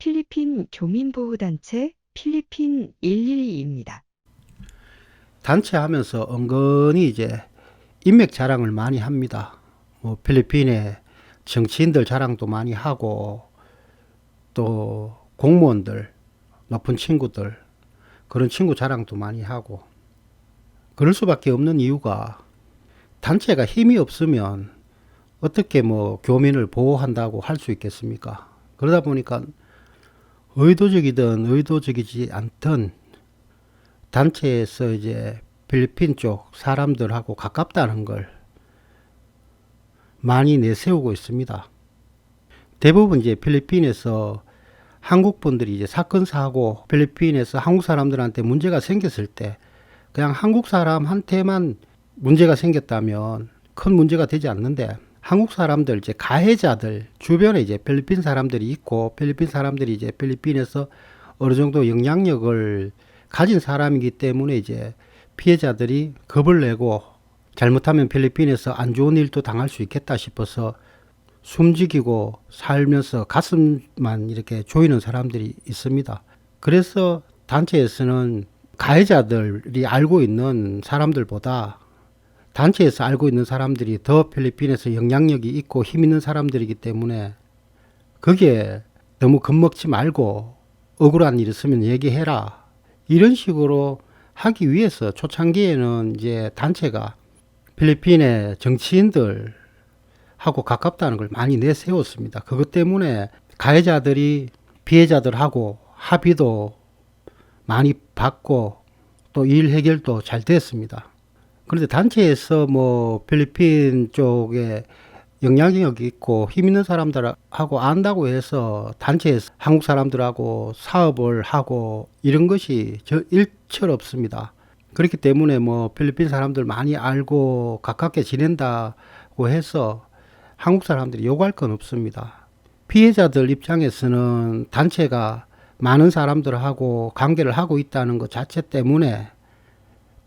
필리핀 교민보호단체 필리핀 112입니다. 단체 하면서 은근히 이제 인맥 자랑을 많이 합니다. 뭐 필리핀의 정치인들 자랑도 많이 하고 또 공무원들 높은 친구들 그런 친구 자랑도 많이 하고 그럴 수밖에 없는 이유가 단체가 힘이 없으면 어떻게 뭐 교민을 보호한다고 할 수 있겠습니까? 그러다 보니까 의도적이든 의도적이지 않든 단체에서 이제 필리핀 쪽 사람들하고 가깝다는 걸 많이 내세우고 있습니다. 대부분 이제 필리핀에서 한국 분들이 이제 사건 사고 필리핀에서 한국 사람들한테 문제가 생겼을 때 그냥 한국 사람한테만 문제가 생겼다면 큰 문제가 되지 않는데 한국 사람들 이제 가해자들 주변에 이제 필리핀 사람들이 있고 필리핀 사람들이 이제 필리핀에서 어느 정도 영향력을 가진 사람이기 때문에 이제 피해자들이 겁을 내고 잘못하면 필리핀에서 안 좋은 일도 당할 수 있겠다 싶어서 숨지기고 살면서 가슴만 이렇게 조이는 사람들이 있습니다. 그래서 단체에서는 가해자들이 알고 있는 사람들보다 단체에서 알고 있는 사람들이 더 필리핀에서 영향력이 있고 힘 있는 사람들이기 때문에 거기에 너무 겁먹지 말고 억울한 일 있으면 얘기해라. 이런 식으로 하기 위해서 초창기에는 이제 단체가 필리핀의 정치인들 하고 가깝다는 걸 많이 내세웠습니다. 그것 때문에 가해자들이 피해자들하고 합의도 많이 받고 또 일 해결도 잘 됐습니다. 그런데 단체에서 뭐 필리핀 쪽에 영향력이 있고 힘 있는 사람들하고 안다고 해서 단체에서 한국 사람들하고 사업을 하고 이런 것이 저 일철 없습니다. 그렇기 때문에 뭐 필리핀 사람들 많이 알고 가깝게 지낸다고 해서 한국 사람들이 요구할 건 없습니다. 피해자들 입장에서는 단체가 많은 사람들하고 관계를 하고 있다는 것 자체 때문에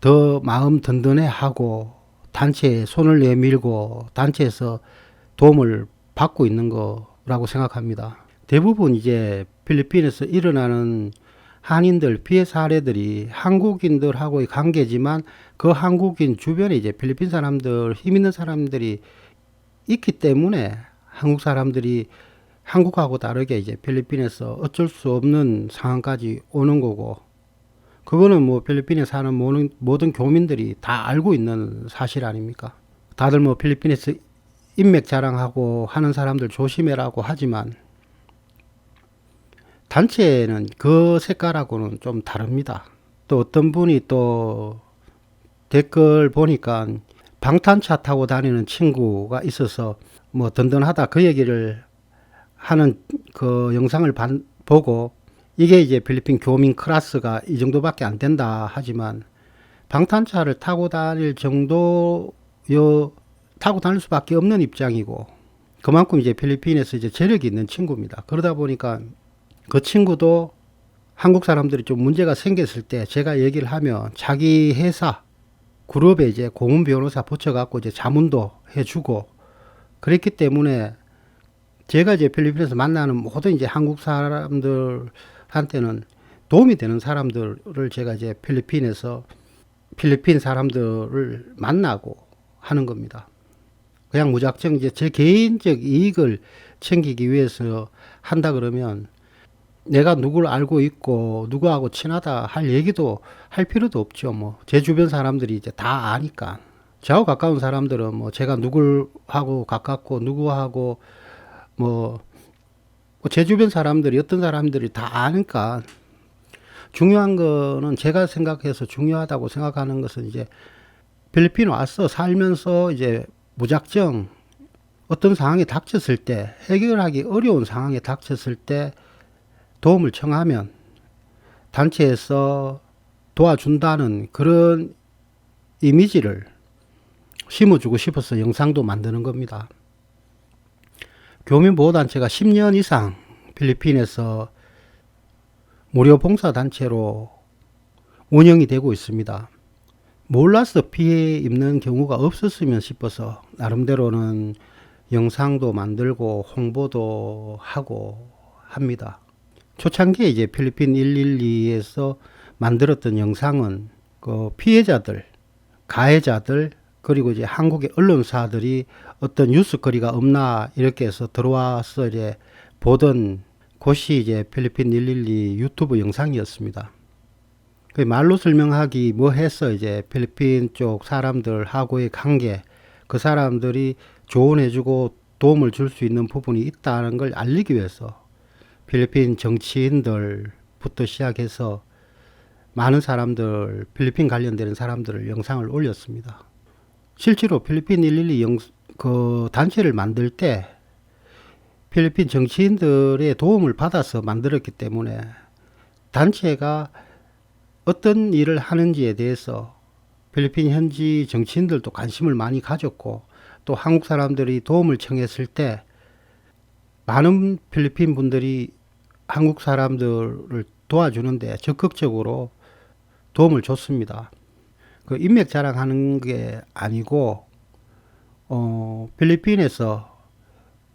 더 마음 든든해 하고 단체에 손을 내밀고 단체에서 도움을 받고 있는 거라고 생각합니다. 대부분 이제 필리핀에서 일어나는 한인들 피해 사례들이 한국인들하고의 관계지만 그 한국인 주변에 이제 필리핀 사람들 힘 있는 사람들이 있기 때문에 한국 사람들이 한국하고 다르게 이제 필리핀에서 어쩔 수 없는 상황까지 오는 거고 그거는 뭐 필리핀에 사는 모든, 모든 교민들이 다 알고 있는 사실 아닙니까? 다들 뭐 필리핀에서 인맥 자랑하고 하는 사람들 조심해라고 하지만 단체는 그 색깔하고는 좀 다릅니다. 또 어떤 분이 또 댓글 보니까 방탄차 타고 다니는 친구가 있어서 뭐 든든하다 그 얘기를 하는 그 영상을 반, 보고 이게 이제 필리핀 교민 클래스가 이 정도밖에 안 된다 하지만 방탄차를 타고 다닐 정도 요 타고 다닐 수밖에 없는 입장이고 그만큼 이제 필리핀에서 이제 재력이 있는 친구입니다. 그러다 보니까 그 친구도 한국 사람들이 좀 문제가 생겼을 때 제가 얘기를 하면 자기 회사 그룹에 이제 고문 변호사 붙여갖고 이제 자문도 해주고 그랬기 때문에 제가 이제 필리핀에서 만나는 모든 이제 한국 사람들 한테는 도움이 되는 사람들을 제가 이제 필리핀에서 필리핀 사람들을 만나고 하는 겁니다. 그냥 무작정 이제 제 개인적 이익을 챙기기 위해서 한다 그러면 내가 누구를 알고 있고 누구하고 친하다 할 얘기도 할 필요도 없죠. 뭐 제 주변 사람들이 이제 다 아니까. 저하고 가까운 사람들은 뭐 제가 누구하고 가깝고 누구하고 뭐 제 주변 사람들이 어떤 사람들이 다 아니까 중요한 거는 제가 생각해서 중요하다고 생각하는 것은 이제 필리핀 와서 살면서 이제 무작정 어떤 상황에 닥쳤을 때 해결하기 어려운 상황에 닥쳤을 때 도움을 청하면 단체에서 도와준다는 그런 이미지를 심어주고 싶어서 영상도 만드는 겁니다. 교민 보호 단체가 10년 이상 필리핀에서 무료 봉사 단체로 운영이 되고 있습니다. 몰라서 피해 입는 경우가 없었으면 싶어서 나름대로는 영상도 만들고 홍보도 하고 합니다. 초창기에 이제 필리핀 112에서 만들었던 영상은 그 피해자들, 가해자들 그리고 이제 한국의 언론사들이 어떤 뉴스거리가 없나 이렇게 해서 들어와서 이제 보던 곳이 이제 필리핀 112 유튜브 영상이었습니다. 그 말로 설명하기 뭐 해서 이제 필리핀 쪽 사람들하고의 관계, 그 사람들이 조언해주고 도움을 줄 수 있는 부분이 있다는 걸 알리기 위해서 필리핀 정치인들부터 시작해서 많은 사람들, 필리핀 관련되는 사람들을 영상을 올렸습니다. 실제로 필리핀 112 영, 그 단체를 만들 때 필리핀 정치인들의 도움을 받아서 만들었기 때문에 단체가 어떤 일을 하는지에 대해서 필리핀 현지 정치인들도 관심을 많이 가졌고 또 한국 사람들이 도움을 청했을 때 많은 필리핀 분들이 한국 사람들을 도와주는데 적극적으로 도움을 줬습니다. 그 인맥 자랑하는 게 아니고 어, 필리핀에서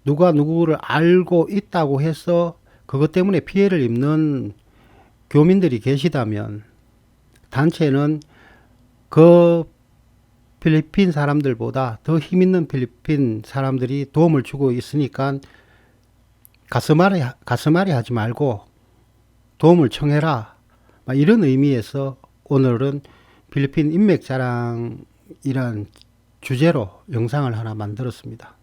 누가 누구를 알고 있다고 해서 그것 때문에 피해를 입는 교민들이 계시다면 단체는 그 필리핀 사람들보다 더 힘 있는 필리핀 사람들이 도움을 주고 있으니까 가슴앓이, 가슴앓이 하지 말고 도움을 청해라. 막 이런 의미에서 오늘은 필리핀 인맥 자랑이란 주제로 영상을 하나 만들었습니다.